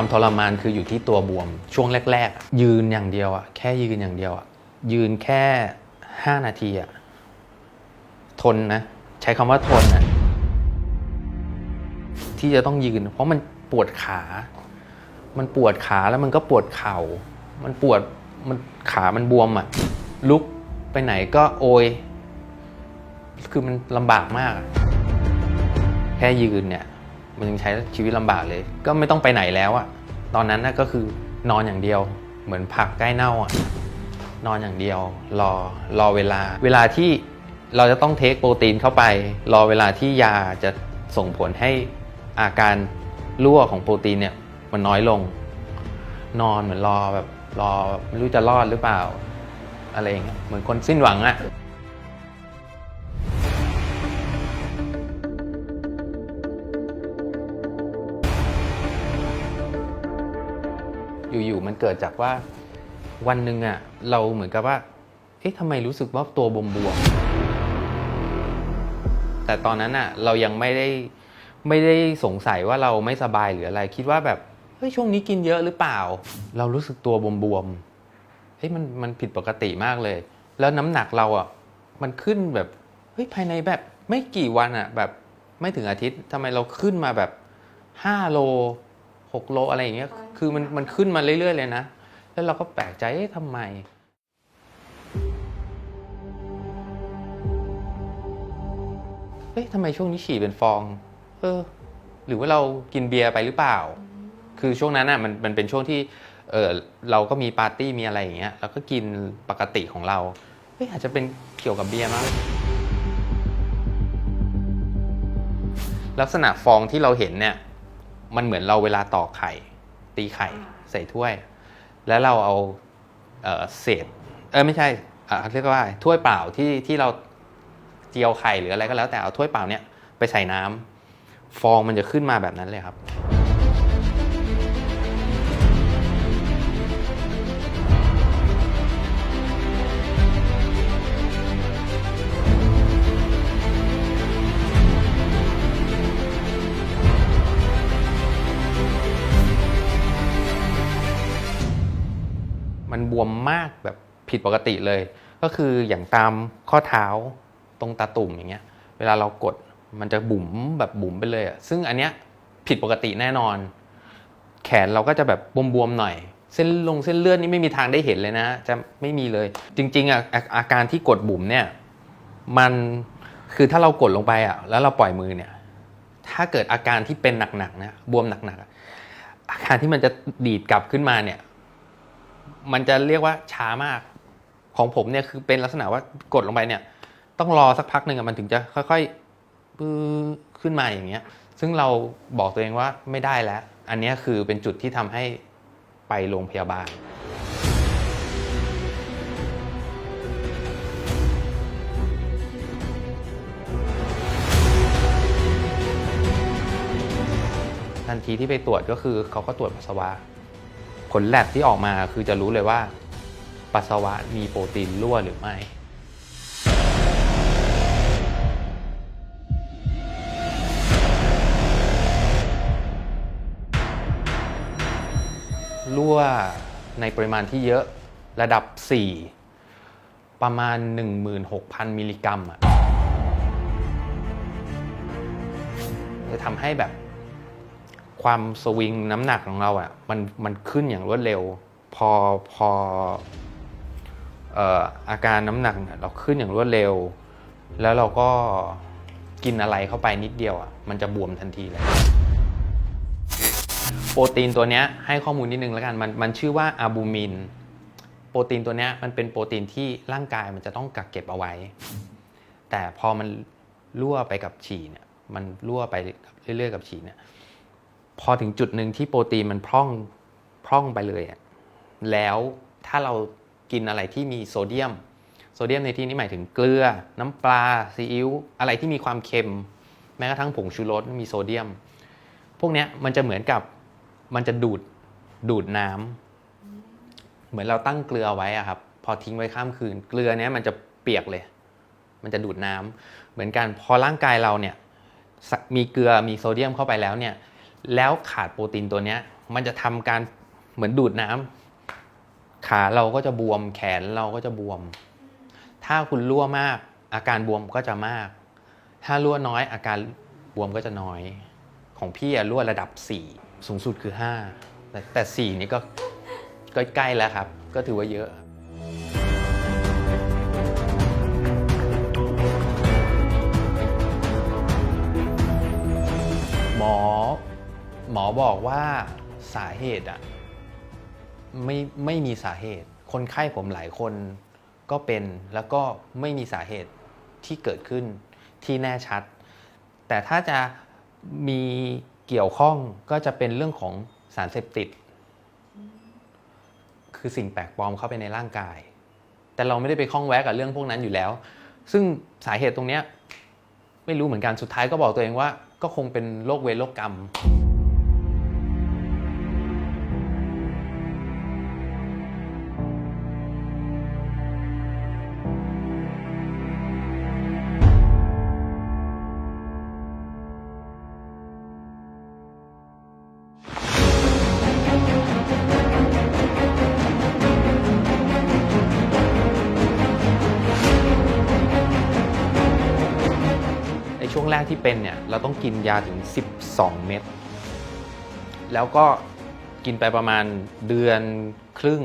ความทรมานคืออยู่ที่ตัวบวม ช่วงแรก ๆ ยืนอย่างเดียวอะแค่ยืนอย่างเดียวอะยืนแค่ 5 นาทีอะทนนะ ใช้คำว่าทนนะที่จะต้องยืน เพราะมันปวดขา มันปวดขาแล้วมันก็ปวดเข่า มันปวดมันขามันบวมอะลุกไปไหนก็โอย คือมันลำบากมาก แค่ยืนเนี่ย มันยังใช้ชีวิตลำบากเลย ก็ไม่ต้องไปไหนแล้วอะตอนนั้นนะก็คือนอนอย่างเดียว เหมือนผักใกล้เน่าอะนอนอย่างเดียว รอรอเวลา เวลาที่เราจะต้องเทคโปรตีนเข้าไป รอเวลาที่ยาจะส่งผลให้อาการรั่วของโปรตีนเนี่ยมันน้อยลง นอนเหมือนรอแบบรอไม่รู้จะรอดหรือเปล่า อะไรอย่างเงี้ยเหมือนคนสิ้นหวังอะ อยู่ๆมันเกิดจากว่าวันหนึ่งอะเราเหมือนกับว่าเอ๊ะทำไมรู้สึกว่าตัวบวมๆแต่ตอนนั้นอะเรายังไม่ได้ไม่ได้สงสัยว่าเราไม่สบายหรืออะไร คิดว่าแบบเฮ้ยช่วงนี้กินเยอะหรือเปล่า เรารู้สึกตัวบวมๆเฮ้ยมันมันผิดปกติมากเลย แล้วน้ำหนักเราอะมันขึ้นแบบเฮ้ยภายในแบบไม่กี่วันอะแบบไม่ถึงอาทิตย์ทำไมเราขึ้นมาแบบห้าโล หกโลอะไรอย่างเงี้ย คือมันมันขึ้นมาเรื่อย ๆ เลยนะ แล้วเราก็แปลกใจเอ๊ะทำไม เอ๊ะทำไมช่วงนี้ฉี่เป็นฟอง เออ หรือว่าเรากินเบียร์ไปหรือเปล่า คือช่วงนั้นอะมันมันเป็นช่วงที่เออเราก็มีปาร์ตี้มีอะไรอย่างเงี้ยแล้วก็กินปกติของเราเฮ้ยอาจจะเป็นเกี่ยวกับเบียร์มั้งลักษณะฟองที่เราเห็นเนี่ย มันเหมือนเราเวลาตอกไข่ ตีไข่ใส่ถ้วย แล้วเราเอาเอ่อเศษเออไม่ใช่อ่าเรียกว่าถ้วยเปล่าที่ที่เราเจียวไข่หรืออะไรก็แล้วแต่เอาถ้วยเปล่าเนี่ยไปใส่น้ำฟองมันจะขึ้นมาแบบนั้นเลยครับ มันบวมมากแบบผิดปกติเลย ก็คืออย่างตามข้อเท้าตรงตาตุ่มอย่างเงี้ย เวลาเรากดมันจะบุ๋มแบบบุ๋มไปเลยอะซึ่งอันเนี้ยผิดปกติแน่นอน แขนเราก็จะแบบบวมๆหน่อย เส้นลงเส้นเลือดนี่ไม่มีทางได้เห็นเลยนะ จะไม่มีเลย จริงๆอะอาการที่กดบุ๋มเนี่ย มันคือถ้าเรากดลงไปอะ แล้วเราปล่อยมือเนี่ย ถ้าเกิดอาการที่เป็นหนักๆนะบวมหนักๆอาการที่มันจะดีดกลับขึ้นมาเนี่ย มันจะเรียกว่าช้ามาก ของผมเนี่ยคือเป็นลักษณะว่ากดลงไปเนี่ย ต้องรอสักพักหนึ่งมันถึงจะค่อยๆปื้อขึ้นมาอย่างเงี้ย ซึ่งเราบอกตัวเองว่าไม่ได้แล้ว อันนี้คือเป็นจุดที่ทำให้ไปโรงพยาบาลทันทีที่ไปตรวจก็คือเขาก็ตรวจปัสสาวะ ผลแลบที่ออกมาคือจะรู้เลยว่า ปัสสาวะมีโปรตีนรั่วหรือไม่ รั่วในปริมาณที่เยอะระดับ 4 ประมาณ 16,000 มิลลิกรัมอะจะทำให้แบบ ความสวิงน้ำหนักของเราอะ่ะมันมันขึ้นอย่างรวดเร็ว พอพอเอ่ออาการน้ำหนักเนี่ยเราขึ้นอย่างรวดเร็ว แล้วเราก็กินอะไรเข้าไปนิดเดียวอะ่ะมันจะบวมทันทีเลยโปรตีนตัวเนี้ยให้ข้อมูลนิดนึงแล้วกันมันมันชื่อว่าอะบูมิน โปรตีนตัวเนี้ยมันเป็นโปรตีนที่ร่างกายมันจะต้องกักเก็บเอาไว้ แต่พอมันรั่วไปกับฉี่เนี่ยมันรั่วไปเรื่อยๆกับฉี่เนี่ย พอถึงจุดหนึ่งที่โปรตีนมันพร่องพร่องไปเลยอะแล้วถ้าเรากินอะไรที่มีโซเดียม โซเดียมในที่นี้หมายถึงเกลือ น้ำปลาซีอิ๊วอะไรที่มีความเค็ม แม้กระทั่งผงชูรสมีโซเดียม พวกนี้มันจะเหมือนกับมันจะดูดดูดน้ำเหมือนเราตั้งเกลือไว้อะครับพอทิ้งไว้ข้ามคืน เกลือเนี้ยมันจะเปียกเลย มันจะดูดน้ำเหมือนกันพอร่างกายเราเนี่ยมีเกลือมีโซเดียมเข้าไปแล้วเนี่ย แล้วขาดโปรตีนตัวเนี้ย มันจะทำการเหมือนดูดน้ำขาเราก็จะบวมแขนเราก็จะบวม ถ้าคุณรั่วมาก อาการบวมก็จะมาก ถ้ารั่วน้อยอาการบวมก็จะน้อย ของพี่อะรั่วระดับ 4 สูงสุดคือ 5 แต่แต่4นี่ก็ก็ใกล้แล้วครับ ก็ถือว่าเยอะ บอกว่าสาเหตุอะไม่ไม่มีสาเหตุ คนไข้ผมหลายคนก็เป็นแล้วก็ไม่มีสาเหตุที่เกิดขึ้นที่แน่ชัด แต่ถ้าจะมีเกี่ยวข้องก็จะเป็นเรื่องของสารเสพติด คือสิ่งแปลกปลอมเข้าไปในร่างกาย แต่เราไม่ได้ไปข้องแวะกับเรื่องพวกนั้นอยู่แล้ว ซึ่งสาเหตุตรงเนี้ยไม่รู้เหมือนกันสุดท้ายก็บอกตัวเองว่า ก็คงเป็นโรคเวรโรคกรรม กที่เป็นเนี่ยเราต้องกินยาถึง 12 เม็ดแล้วก็กินไปประมาณเดือนครึ่ง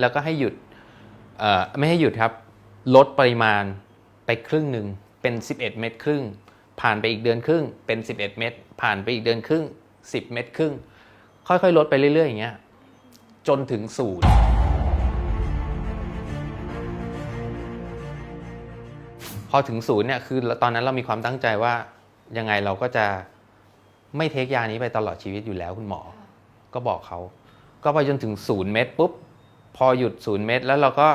แล้วก็ให้หยุดเอ่อไม่ให้หยุดครับ ลดปริมาณไปครึ่งหนึ่งเป็น 11 เม็ดครึ่ง ผ่านไปอีกเดือนครึ่งเป็น 11 เม็ดผ่านไปอีกเดือนครึ่ง 10 เม็ดครึ่ง ค่อยๆ ลดไปเรื่อยๆอย่างเงี้ยจนถึงศูนย์ พอถึงศูนย์เนี่ยคือตอนนั้นเรามีความตั้งใจว่ายังไงเราก็จะไม่เทคยานี้ไปตลอดชีวิตอยู่แล้วคุณหมอ ก็บอกเขา ก็ไปจนถึงศูนย์เม็ดปุ๊บ พอหยุดศูนย์เม็ดแล้วเราก็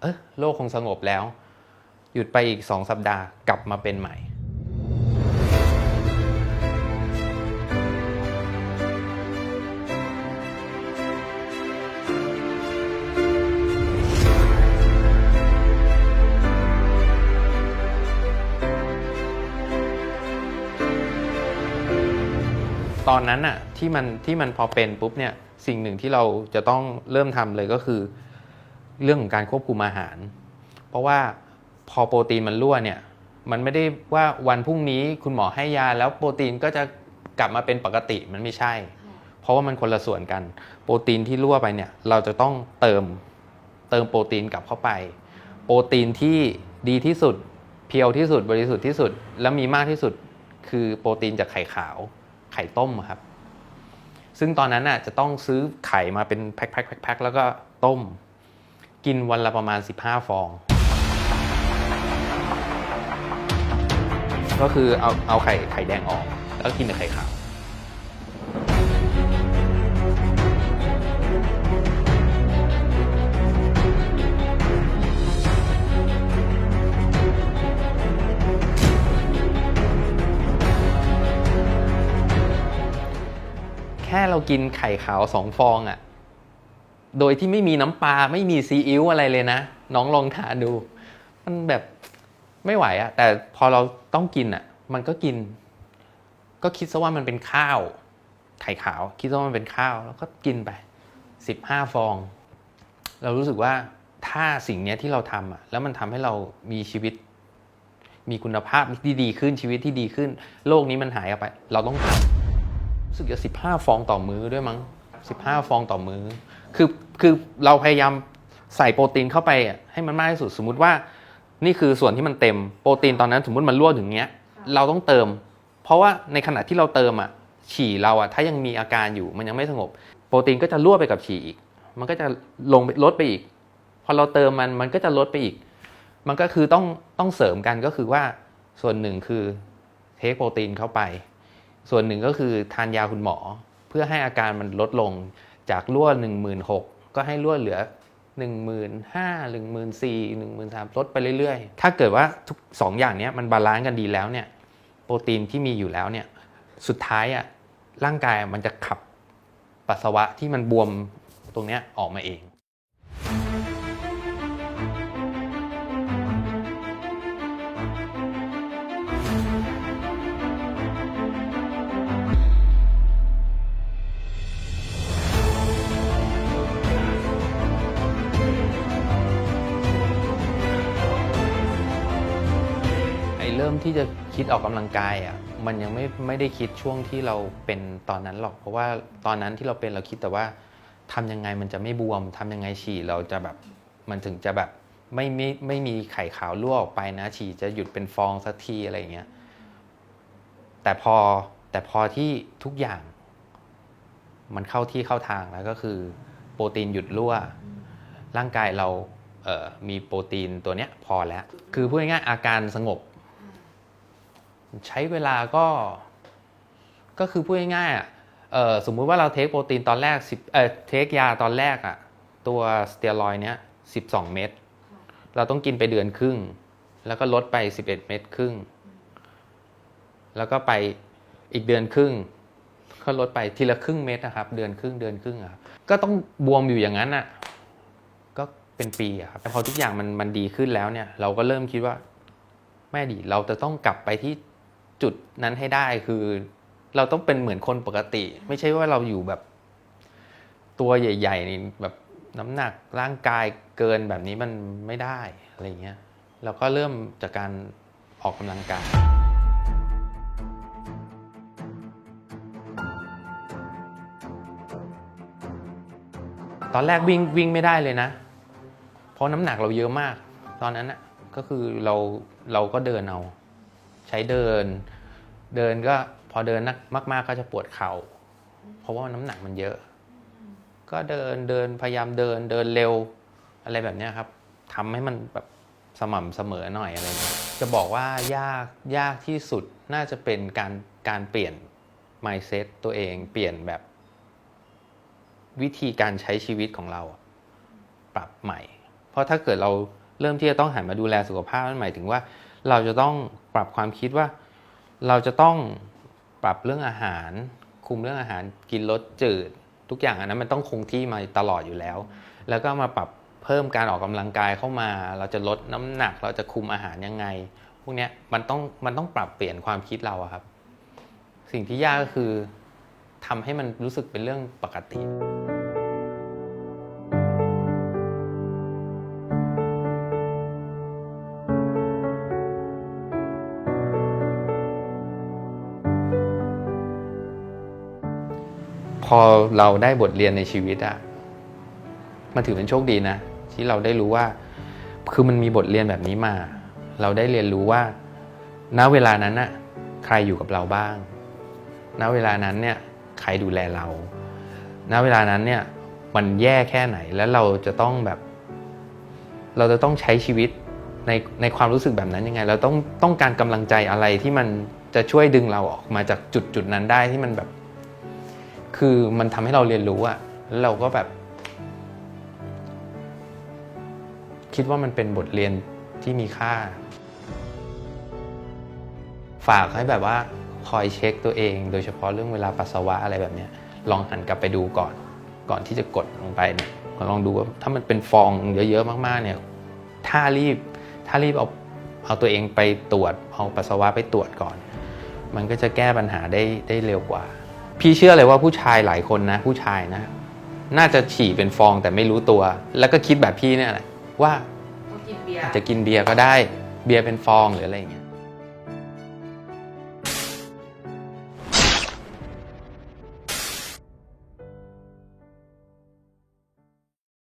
เออโรคคงสงบแล้ว หยุดไปอีกสองสัปดาห์กลับมาเป็นใหม่ ตอนนั้นอะที่มันที่มันพอเป็นปุ๊บเนี่ยสิ่งหนึ่งที่เราจะต้องเริ่มทำเลยก็คือ เรื่องของการควบคุมอาหาร เพราะว่าพอโปรตีนมันรั่วเนี่ยมันไม่ได้ว่าวันพรุ่งนี้คุณหมอให้ยาแล้วโปรตีนก็จะกลับมาเป็นปกติมันไม่ใช่ เพราะว่ามันคนละส่วนกัน โปรตีนที่รั่วไปเนี่ยเราจะต้องเติมเติมโปรตีนกลับเข้าไป โปรตีนที่ดีที่สุด เพียวที่สุดบริสุทธิ์ที่สุด และมีมากที่สุด คือโปรตีนจากไข่ขาว ข่ต้มครับ ซึ่งตอนนั้นน่ะจะต้องซื้อไข่มาเป็นแพ็คๆแแแล้วก็ต้ม กินวันละประมาณ 15 ฟอง ก็คือเอาเอาไข่ไข่แดงออก แล้วกินแต่ไข่ขาว แค่เรากินไข่ขาวสองฟองอะ่ะ โดยที่ไม่มีน้ำปลาไม่มีซีอิ๊วอะไรเลยนะ น้องลองทานดู มันแบบไม่ไหวอะ่ะ แต่พอเราต้องกินอะ่ะ มันก็กิน ก็คิดซะว่ามันเป็นข้าว ไข่ขาว คิดซะว่ามันเป็นข้าว แล้วก็กินไปสิบห้าฟอง เรารู้สึกว่าถ้าสิ่งนี้ที่เราทำอะ แล้วมันทำให้เรามีชีวิต มีคุณภาพที่ดีขึ้นชีวิตที่ดีขึ้น โลกนี้มันหายไป เราต้องทำ สึกจะสิบห้าฟองต่อมื้อด้วยมั้งสิบห้าฟองต่อมื้อ คือคือเราพยายามใส่โปรตีนเข้าไปอะให้มันมากที่สุด สมมุติว่า นี่คือส่วนที่มันเต็มโปรตีนตอนนั้นสมมติมันรั่วถึงเนี้ย เราต้องเติม เพราะว่าในขณะที่เราเติมอะฉี่เราอะถ้ายังมีอาการอยู่มันยังไม่สงบ โปรตีนก็จะรั่วไปกับฉี่อีก มันก็จะลงไปลดไปอีก พอเราเติมมันมันก็จะลดไปอีก มันก็คือต้องต้องเสริมกันก็คือว่าส่วนหนึ่งคือเทคโปรตีนเข้าไป ส่วนหนึ่งก็คือทานยาคุณหมอ เพื่อให้อาการมันลดลงจากรั่ว 1 6 0 0 0 ก็ให้รั่วเหลือ 1 5 0 0 0 1 4 0 0 0 1 3 0 0 0ลดไปเรื่อยๆ ถ้าเกิดว่าทุกสองอย่างนี้มันบาลานซ์กันดีแล้วเนี่ยโปรตีนที่มีอยู่แล้วเนี่ยสุดท้ายอะร่างกายมันจะขับปัสสาวะที่มันบวมตรงเนี้ยออกมาเอง ที่จะคิดออกกำลังกายอะมันยังไม่ไม่ได้คิดช่วงที่เราเป็นตอนนั้นหรอก เพราะว่าตอนนั้นที่เราเป็นเราคิดแต่ว่าทำยังไงมันจะไม่บวมทำยังไงฉี่เราจะแบบมันถึงจะแบบไม่ไม่ไม่มีไข่ขาวรั่วออกไปนะ ฉี่จะหยุดเป็นฟองสักทีอะไรอย่างเงี้ยแต่พอแต่พอที่ทุกอย่าง มันเข้าที่เข้าทางแล้วก็คือ โปรตีนหยุดรั่ว ร่างกายเราเอ่อมีโปรตีนตัวเนี้ยพอแล้ว คือพูดง่ายๆอาการสงบ ใช้เวลาก็ ก็คือพูดง่ายๆอะเออสมมุติว่าเราเทคโปรตีนตอนแรก10เออเทคยาตอนแรกอะ ตัวสเตียรอยเนี้ย12 เม็ดเราต้องกินไปเดือนครึ่ง แล้วก็ลดไป 11 เม็ดครึ่ง แล้วก็ไปอีกเดือนครึ่งก็ลดไปทีละครึ่งเม็ดนะครับ เดือนครึ่งเดือนครึ่งครับก็ต้องบวมอยู่อย่างนั้นอะก็เป็นปีครับแต่พอทุกอย่างมันมันดีขึ้นแล้วเนี่ย เราก็เริ่มคิดว่า แม่ดีเราจะต้องกลับไปที่ จุดนั้นให้ได้คือ เราต้องเป็นเหมือนคนปกติ ไม่ใช่ว่าเราอยู่แบบตัวใหญ่ๆนี่แบบน้ำหนักร่างกายเกินแบบนี้มันไม่ได้อะไรเงี้ยเราก็เริ่มจากการออกกำลังกายตอนแรกวิ่งวิ่งไม่ได้เลยนะ เพราะน้ำหนักเราเยอะมาก ตอนนั้นน่ะก็คือเราเราก็เดินเอา ใช้เดิน เดินก็พอเดินนักมาก ๆ ก็จะปวดเข่า เพราะว่าน้ำหนักมันเยอะ ก็เดินเดินพยายามเดินเดินเร็วอะไรแบบนี้ครับทำให้มันแบบสม่ำเสมอหน่อยอะไรเงี้ยจะบอกว่ายากยากที่สุดน่าจะเป็นการการเปลี่ยน mindset ตัวเองเปลี่ยนแบบ วิธีการใช้ชีวิตของเราปรับใหม่ เพราะถ้าเกิดเราเริ่มที่จะต้องหันมาดูแลสุขภาพนั่นหมายถึงว่า เราจะต้องปรับความคิดว่า เราจะต้องปรับเรื่องอาหาร คุมเรื่องอาหารกินลดจืด ทุกอย่างอันนั้นมันต้องคงที่มาตลอดอยู่แล้ว แล้วก็มาปรับเพิ่มการออกกำลังกายเข้ามา เราจะลดน้ำหนัก เราจะคุมอาหารยังไง พวกนี้มันต้องมันต้องปรับเปลี่ยนความคิดเราครับ สิ่งที่ยากก็คือทำให้มันรู้สึกเป็นเรื่องปกติ พอเราได้บทเรียนในชีวิตอะมันถือเป็นโชคดีนะ ที่เราได้รู้ว่า คือมันมีบทเรียนแบบนี้มา เราได้เรียนรู้ว่า ณเวลานั้นน่ะใครอยู่กับเราบ้าง ณเวลานั้นเนี่ยใครดูแลเรา ณเวลานั้นเนี่ยมันแย่แค่ไหนแล้วเราจะต้องแบบ เราจะต้องใช้ชีวิตในในความรู้สึกแบบนั้นยังไง เราต้องต้องการกำลังใจอะไรที่มันจะช่วยดึงเราออกมาจากจุดจุดนั้นได้ที่มันแบบ คือมันทำให้เราเรียนรู้อะแล้วเราก็แบบ คิดว่ามันเป็นบทเรียนที่มีค่า ฝากให้แบบว่าคอยเช็คตัวเอง โดยเฉพาะเรื่องเวลาปัสสาวะอะไรแบบเนี้ย ลองหันกลับไปดูก่อน ก่อนที่จะกดลงไปเนี่ยลองดูว่าถ้ามันเป็นฟองเยอะๆมากๆ เนี่ย ถ้ารีบถ้ารีบเอาเอาตัวเองไปตรวจเอาปัสสาวะไปตรวจก่อน มันก็จะแก้ปัญหาได้ได้เร็วกว่า พี่เชื่อเลยว่าผู้ชายหลายคนนะ ผู้ชายนะ น่าจะฉี่เป็นฟองแต่ไม่รู้ตัว แล้วก็คิดแบบพี่เนี่ยแหละว่าต้องกินเบียร์อาจจะกินเบียร์ก็ได้เบียร์เป็นฟองหรืออะไรอย่างเงี้ย